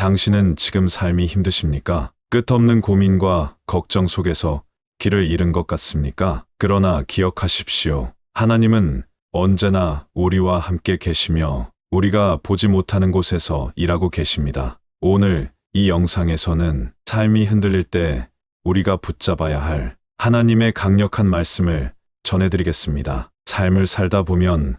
당신은 지금 삶이 힘드십니까? 끝없는 고민과 걱정 속에서 길을 잃은 것 같습니까? 그러나 기억하십시오. 하나님은 언제나 우리와 함께 계시며 우리가 보지 못하는 곳에서 일하고 계십니다. 오늘 이 영상에서는 삶이 흔들릴 때 우리가 붙잡아야 할 하나님의 강력한 말씀을 전해드리겠습니다. 삶을 살다 보면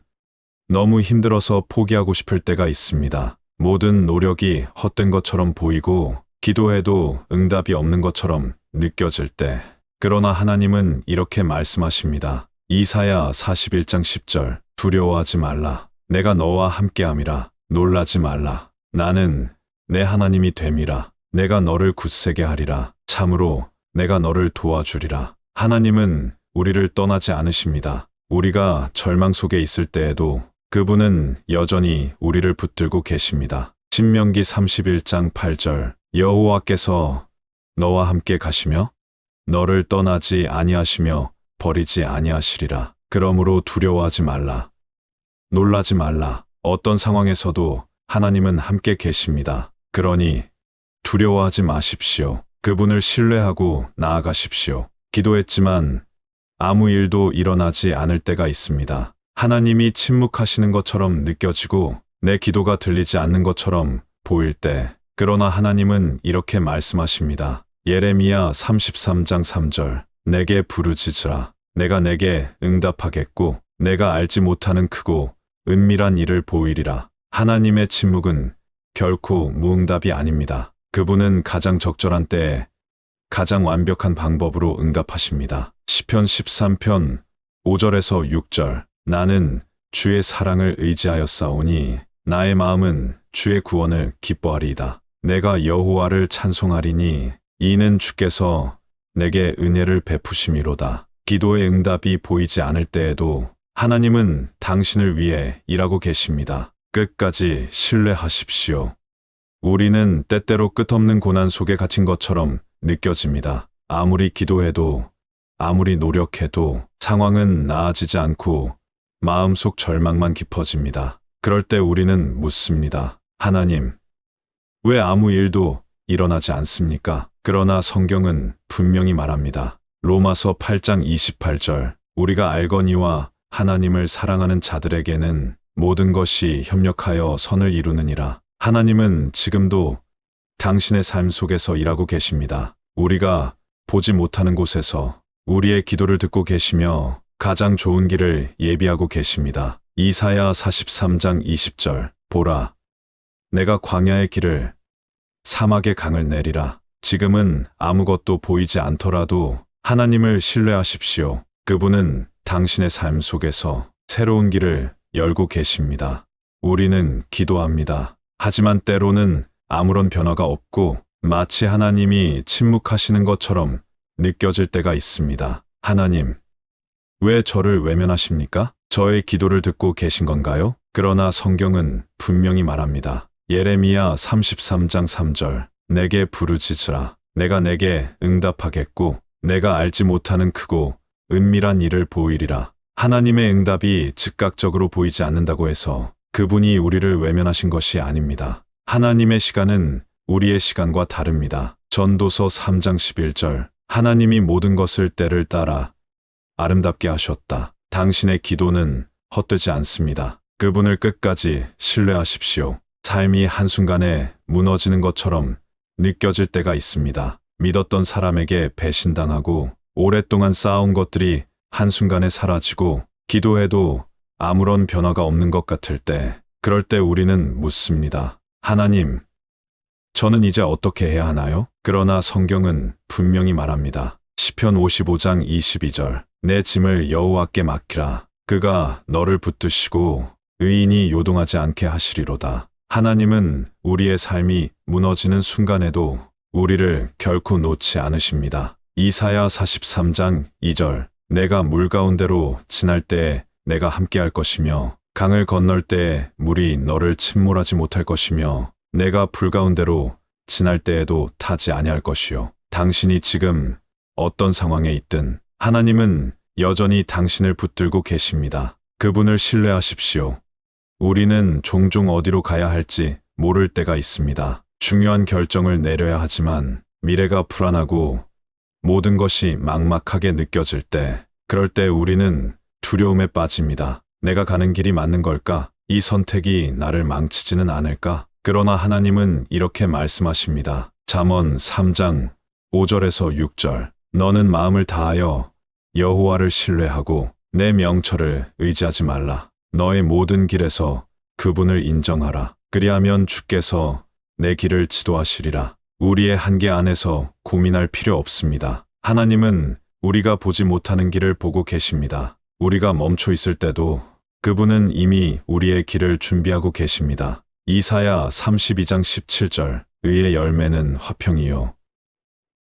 너무 힘들어서 포기하고 싶을 때가 있습니다. 모든 노력이 헛된 것처럼 보이고 기도해도 응답이 없는 것처럼 느껴질 때 그러나 하나님은 이렇게 말씀하십니다. 이사야 41장 10절 두려워하지 말라. 내가 너와 함께함이라. 놀라지 말라. 나는 내 하나님이 됨이라. 내가 너를 굳세게 하리라. 참으로 내가 너를 도와주리라. 하나님은 우리를 떠나지 않으십니다. 우리가 절망 속에 있을 때에도 그분은 여전히 우리를 붙들고 계십니다. 신명기 31장 8절 여호와께서 너와 함께 가시며 너를 떠나지 아니하시며 버리지 아니하시리라. 그러므로 두려워하지 말라. 놀라지 말라. 어떤 상황에서도 하나님은 함께 계십니다. 그러니 두려워하지 마십시오. 그분을 신뢰하고 나아가십시오. 기도했지만 아무 일도 일어나지 않을 때가 있습니다. 하나님이 침묵하시는 것처럼 느껴지고 내 기도가 들리지 않는 것처럼 보일 때, 그러나 하나님은 이렇게 말씀하십니다. 예레미야 33장 3절, 내게 부르짖으라. 내가 내게 응답하겠고, 내가 알지 못하는 크고 은밀한 일을 보이리라. 하나님의 침묵은 결코 무응답이 아닙니다. 그분은 가장 적절한 때에 가장 완벽한 방법으로 응답하십니다. 시편 13편 5절에서 6절 나는 주의 사랑을 의지하였사오니 나의 마음은 주의 구원을 기뻐하리이다. 내가 여호와를 찬송하리니 이는 주께서 내게 은혜를 베푸심이로다. 기도의 응답이 보이지 않을 때에도 하나님은 당신을 위해 일하고 계십니다. 끝까지 신뢰하십시오. 우리는 때때로 끝없는 고난 속에 갇힌 것처럼 느껴집니다. 아무리 기도해도, 아무리 노력해도 상황은 나아지지 않고 마음속 절망만 깊어집니다. 그럴 때 우리는 묻습니다. 하나님, 왜 아무 일도 일어나지 않습니까? 그러나 성경은 분명히 말합니다. 로마서 8장 28절, 우리가 알거니와 하나님을 사랑하는 자들에게는 모든 것이 협력하여 선을 이루느니라. 하나님은 지금도 당신의 삶 속에서 일하고 계십니다. 우리가 보지 못하는 곳에서 우리의 기도를 듣고 계시며 가장 좋은 길을 예비하고 계십니다. 이사야 43장 20절 보라 내가 광야의 길을 사막의 강을 내리라. 지금은 아무것도 보이지 않더라도 하나님을 신뢰하십시오. 그분은 당신의 삶 속에서 새로운 길을 열고 계십니다. 우리는 기도합니다. 하지만 때로는 아무런 변화가 없고 마치 하나님이 침묵하시는 것처럼 느껴질 때가 있습니다. 하나님, 왜 저를 외면하십니까? 저의 기도를 듣고 계신 건가요? 그러나 성경은 분명히 말합니다. 예레미야 33장 3절, 내게 부르짖으라. 내가 내게 응답하겠고, 내가 알지 못하는 크고 은밀한 일을 보이리라. 하나님의 응답이 즉각적으로 보이지 않는다고 해서 그분이 우리를 외면하신 것이 아닙니다. 하나님의 시간은 우리의 시간과 다릅니다. 전도서 3장 11절, 하나님이 모든 것을 때를 따라 아름답게 하셨다. 당신의 기도는 헛되지 않습니다. 그분을 끝까지 신뢰하십시오. 삶이 한순간에 무너지는 것처럼 느껴질 때가 있습니다. 믿었던 사람에게 배신당하고 오랫동안 쌓아온 것들이 한순간에 사라지고 기도해도 아무런 변화가 없는 것 같을 때, 그럴 때 우리는 묻습니다. 하나님, 저는 이제 어떻게 해야 하나요? 그러나 성경은 분명히 말합니다. 시편 55장 22절, 내 짐을 여호와께 맡기라. 그가 너를 붙드시고 의인이 요동하지 않게 하시리로다. 하나님은 우리의 삶이 무너지는 순간에도 우리를 결코 놓지 않으십니다. 이사야 43장 2절 내가 물 가운데로 지날 때에 내가 함께할 것이며 강을 건널 때에 물이 너를 침몰하지 못할 것이며 내가 불 가운데로 지날 때에도 타지 아니할 것이요 당신이 지금 어떤 상황에 있든 하나님은 여전히 당신을 붙들고 계십니다. 그분을 신뢰하십시오. 우리는 종종 어디로 가야 할지 모를 때가 있습니다. 중요한 결정을 내려야 하지만 미래가 불안하고 모든 것이 막막하게 느껴질 때, 그럴 때 우리는 두려움에 빠집니다. 내가 가는 길이 맞는 걸까? 이 선택이 나를 망치지는 않을까? 그러나 하나님은 이렇게 말씀하십니다. 잠언 3장 5절에서 6절. 너는 마음을 다하여 여호와를 신뢰하고 내 명철을 의지하지 말라. 너의 모든 길에서 그분을 인정하라. 그리하면 주께서 내 길을 지도하시리라. 우리의 한계 안에서 고민할 필요 없습니다. 하나님은 우리가 보지 못하는 길을 보고 계십니다. 우리가 멈춰 있을 때도 그분은 이미 우리의 길을 준비하고 계십니다. 이사야 32장 17절 의의 열매는 화평이요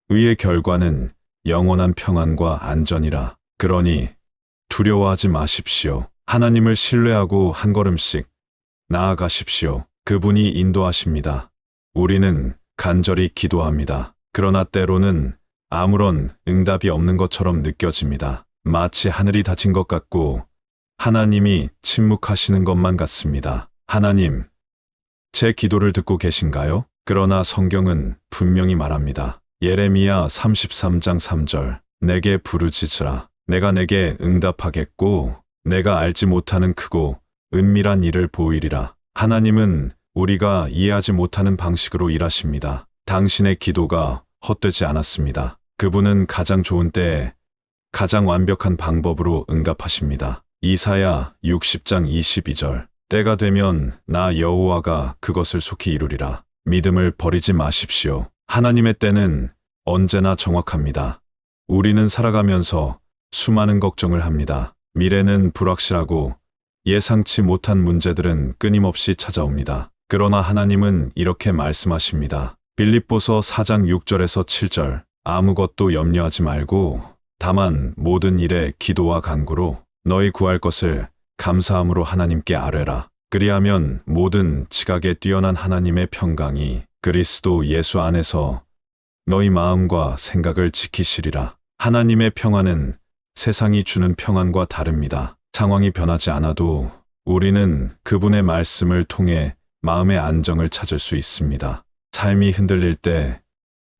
의의 결과는 영원한 평안과 안전이라. 그러니 두려워하지 마십시오. 하나님을 신뢰하고 한 걸음씩 나아가십시오. 그분이 인도하십니다. 우리는 간절히 기도합니다. 그러나 때로는 아무런 응답이 없는 것처럼 느껴집니다. 마치 하늘이 닫힌 것 같고 하나님이 침묵하시는 것만 같습니다. 하나님, 제 기도를 듣고 계신가요? 그러나 성경은 분명히 말합니다. 예레미야 33장 3절. 내게 부르짖으라. 내가 내게 응답하겠고, 내가 알지 못하는 크고 은밀한 일을 보이리라. 하나님은 우리가 이해하지 못하는 방식으로 일하십니다. 당신의 기도가 헛되지 않았습니다. 그분은 가장 좋은 때에 가장 완벽한 방법으로 응답하십니다. 이사야 60장 22절. 때가 되면 나 여호와가 그것을 속히 이루리라. 믿음을 버리지 마십시오. 하나님의 때는 언제나 정확합니다. 우리는 살아가면서 수많은 걱정을 합니다. 미래는 불확실하고 예상치 못한 문제들은 끊임없이 찾아옵니다. 그러나 하나님은 이렇게 말씀하십니다. 빌립보서 4장 6절에서 7절. 아무것도 염려하지 말고 다만 모든 일에 기도와 간구로 너희 구할 것을 감사함으로 하나님께 아뢰라. 그리하면 모든 지각에 뛰어난 하나님의 평강이 그리스도 예수 안에서 너희 마음과 생각을 지키시리라. 하나님의 평안은 세상이 주는 평안과 다릅니다. 상황이 변하지 않아도 우리는 그분의 말씀을 통해 마음의 안정을 찾을 수 있습니다. 삶이 흔들릴 때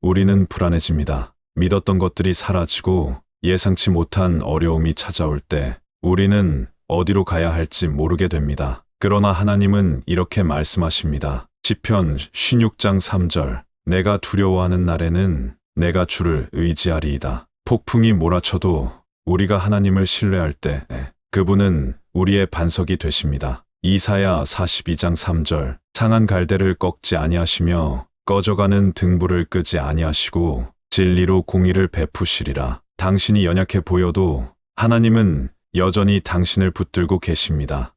우리는 불안해집니다. 믿었던 것들이 사라지고 예상치 못한 어려움이 찾아올 때 우리는 어디로 가야 할지 모르게 됩니다. 그러나 하나님은 이렇게 말씀하십니다. 시편 16장 3절 내가 두려워하는 날에는 내가 주를 의지하리이다. 폭풍이 몰아쳐도 우리가 하나님을 신뢰할 때 그분은 우리의 반석이 되십니다. 이사야 42장 3절 상한 갈대를 꺾지 아니하시며 꺼져가는 등불을 끄지 아니하시고 진리로 공의를 베푸시리라. 당신이 연약해 보여도 하나님은 여전히 당신을 붙들고 계십니다.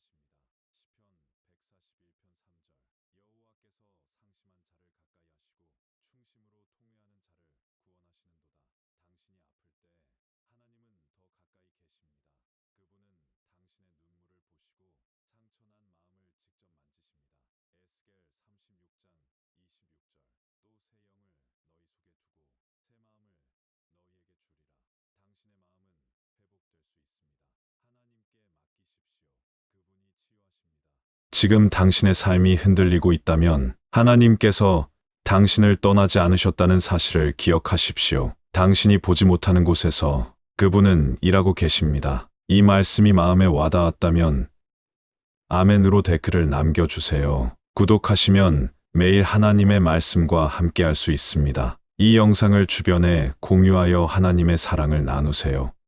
하십니다. 시편 141편 3절 여호와께서 상심한 자를 가까이 하시고 충심으로 통회하는 자를 구원하시는도다. 당신이 아플 때 하나님은 더 가까이 계십니다. 그분은 당신의 눈물을 보시고 상처난 마음을 직접 만지십니다. 에스겔 36장 26절 지금 당신의 삶이 흔들리고 있다면 하나님께서 당신을 떠나지 않으셨다는 사실을 기억하십시오. 당신이 보지 못하는 곳에서 그분은 일하고 계십니다. 이 말씀이 마음에 와닿았다면 아멘으로 댓글을 남겨주세요. 구독하시면 매일 하나님의 말씀과 함께할 수 있습니다. 이 영상을 주변에 공유하여 하나님의 사랑을 나누세요.